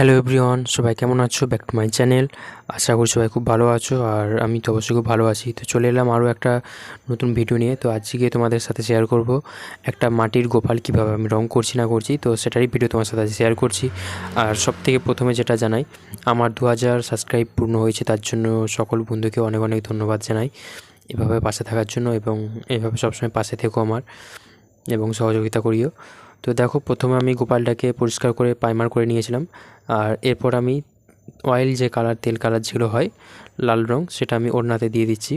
Hello everyone সবাই কেমন আছো? ব্যাক টু মাই চ্যানেল আশা করি সবাই খুব ভালো আছো, আর আমি তো অবশ্যই খুব ভালো আছি। তো চলে এলাম আরও একটা নতুন ভিডিও নিয়ে। তো আজকে তোমাদের সাথে শেয়ার করব একটা মাটির গোপাল কীভাবে আমি রং করছি না করছি। তো সেটারই ভিডিও তোমার সাথে শেয়ার করছি। আর সব থেকে প্রথমে যেটা জানাই, আমার দু হাজার সাবস্ক্রাইব পূর্ণ হয়েছে, তার জন্য সকল বন্ধুকে অনেক অনেক ধন্যবাদ জানাই এভাবে পাশে থাকার জন্য এবং এভাবে সবসময় পাশে থেকো আমার এবং সহযোগিতা করিও। তো দেখো, প্রথমে আমি গোপালটাকে পরিষ্কার করে পাইমার করে নিয়েছিলাম। আর এরপর আমি অয়েল যে কালার তেল কালার যেগুলো হয়, লাল রং, সেটা আমি ওড়নাতে দিয়ে দিচ্ছি।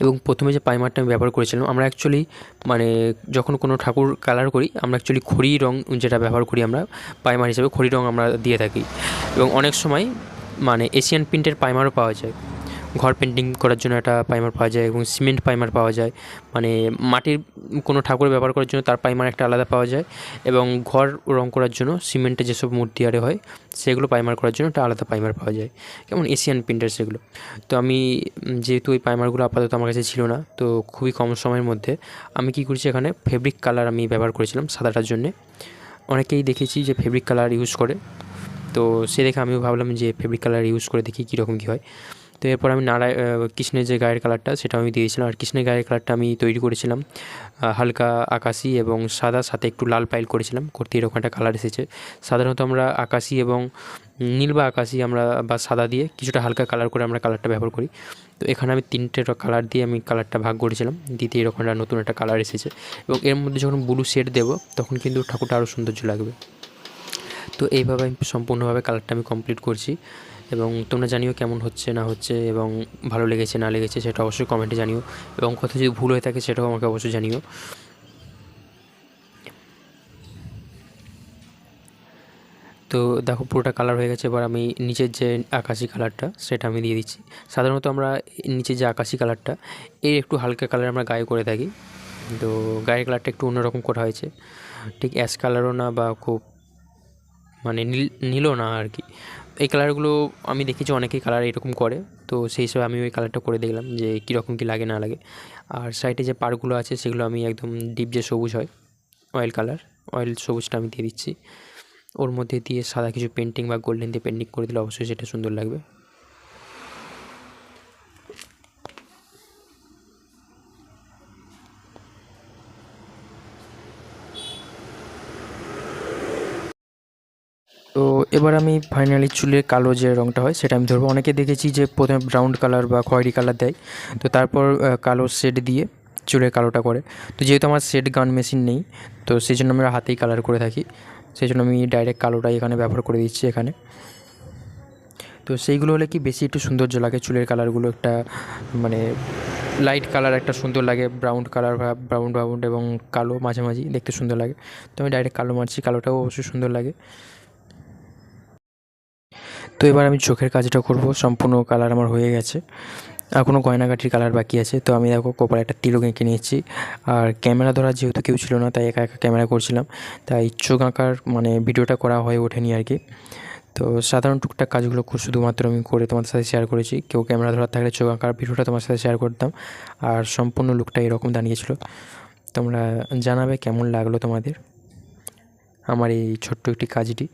এবং প্রথমে যে পাইমারটা আমি ব্যবহার করেছিলাম, আমরা অ্যাকচুয়ালি মানে যখন কোনো ঠাকুর কালার করি, আমরা অ্যাকচুয়ালি খড়ি রং যেটা ব্যবহার করি আমরা, পাইমার হিসেবে খড়ি রং আমরা দিয়ে থাকি। এবং অনেক সময় মানে এশিয়ান প্রিন্টের পাইমারও পাওয়া যায়। ঘর পেন্টিং করার জন্য একটা পাইমার পাওয়া যায় এবং সিমেন্ট পাইমার পাওয়া যায়। মানে মাটির কোনো ঠাকুর ব্যবহার করার জন্য তার পাইমার একটা আলাদা পাওয়া যায় এবং ঘর রং করার জন্য সিমেন্টে যেসব মূর্তি আরে হয়, সেগুলো পাইমার করার জন্য একটা আলাদা পাইমার পাওয়া যায়। কেমন এশিয়ান প্রিন্টার সেগুলো তো আমি যেহেতু ওই পাইমারগুলো আপাতত আমার কাছে ছিল না, তো খুবই কম সময়ের মধ্যে আমি কী করেছি এখানে? ফেব্রিক কালার আমি ব্যবহার করেছিলাম সাদাটার জন্যে। অনেকেই দেখেছি যে ফেব্রিক কালার ইউজ করে। তো সে দেখে আমিও ভাবলাম যে ফেব্রিক কালার ইউজ করে দেখি কীরকম কী হয়। তো এরপর আমি নারায় কৃষ্ণের যে গায়ের কালারটা সেটা আমি দিয়েছিলাম। আর কৃষ্ণের গায়ের কালারটা আমি তৈরি করেছিলাম হালকা আকাশি এবং সাদা, সাথে একটু লাল পাইল করেছিলাম করতে এরকম একটা কালার এসেছে। সাধারণত আমরা আকাশি এবং নীল বা আকাশি আমরা, বা সাদা দিয়ে কিছুটা হালকা কালার করে আমরা কালারটা ব্যবহার করি। তো এখানে আমি তিনটে কালার দিয়ে আমি কালারটা ভাগ করেছিলাম। দিতে এরকম একটা নতুন একটা কালার এসেছে এবং এর মধ্যে যখন ব্লু শেড দেবো, তখন কিন্তু ঠাকুরটা আরও সৌন্দর্য লাগবে। তো এইভাবে আমি সম্পূর্ণভাবে কালারটা আমি কমপ্লিট করছি। এবং তোমরা জানিও কেমন হচ্ছে, না হচ্ছে এবং ভালো লেগেছে, না লেগেছে সেটা অবশ্যই কমেন্টে জানিও এবং কোথাও যদি ভুল হয়ে থাকে সেটাও আমাকে অবশ্যই জানিও। তো দেখো পুরোটা কালার হয়ে গেছে, এবার আমি নিচের যে আকাশি কালারটা সেটা আমি দিয়ে দিচ্ছি। সাধারণত আমরা নিচের যে আকাশি কালারটা এর একটু হালকা কালার আমরা গায়ে করে থাকি। তো গায়ের কালারটা একটু অন্যরকম করা হয়েছে। ঠিক অ্যাশ কালারও না বা খুব মানে নীল, নীলও না আর কি। এই কালারগুলো আমি দেখেছি, অনেকেই কালার এরকম করে। তো সেই হিসেবে আমি ওই কালারটা করে দেখলাম যে কীরকম কী লাগে, না লাগে। আর সাইডে যে পার্কগুলো আছে, সেগুলো আমি একদম ডিপ যে সবুজ হয় অয়েল কালার অয়েল সবুজটা আমি দিয়ে দিচ্ছি। ওর মধ্যে দিয়ে সাদা কিছু পেন্টিং বা গোল্ডেন দিয়ে পেন্টিং করে দিলে অবশ্যই সেটা সুন্দর লাগবে। তো এবার আমি ফাইনালি চুলের কালো যে রঙটা হয় সেটা আমি ধরবো। অনেকে দেখেছি যে প্রথমে ব্রাউন কালার বা খয়েরি কালার দেয়। তো তারপর কালো শেড দিয়ে চুলের কালোটা করে। তো যেহেতু আমার শেড গান মেশিন নেই, তো সেই জন্য আমরা হাতেই কালার করে থাকি। সেই জন্য আমি ডাইরেক্ট কালোটাই এখানে ব্যবহার করে দিচ্ছি এখানে। তো সেইগুলো হলে কি বেশি একটু সৌন্দর্য লাগে? চুলের কালারগুলো একটা মানে লাইট কালার একটা সুন্দর লাগে। ব্রাউন কালার বা ব্রাউন ব্রাউন এবং কালো মাঝামাঝি দেখতে সুন্দর লাগে। তো আমি ডাইরেক্ট কালো মারছি, কালোটাও অবশ্যই সুন্দর লাগে। তো এবার আমি চোখের কাজটা করব, সম্পূর্ণ কালার আমার হয়ে গেছে। এখনও গয়নাগাটির কালার বাকি আছে, তো আমি দেখো কপালে একটা তিলক এঁকে নিয়েছি। আর ক্যামেরা ধরার যেহেতু কেউ ছিল না, তাই একা একা ক্যামেরা করছিলাম। তাই চোখ আঁকার মানে ভিডিওটা করা হয়ে ওঠেনি আর কি। তো সাধারণ টুকটাক কাজগুলো শুধুমাত্র আমি করে তোমাদের সাথে শেয়ার করেছি। কেউ ক্যামেরা ধরার থাকলে চোখ আঁকার ভিডিওটা তোমার সাথে শেয়ার করতাম। আর সম্পূর্ণ লুকটা এরকম দাঁড়িয়েছিল। তোমরা জানাবে কেমন লাগল তোমাদের। আমার এই ছোট্ট একটি কাজটি।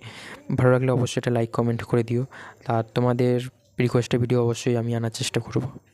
ভালো লাগলে অবশ্যই একটা লাইক কমেন্ট করে দিও। আর তোমাদের রিকোয়েস্টের ভিডিও অবশ্যই আমি আনার চেষ্টা করব।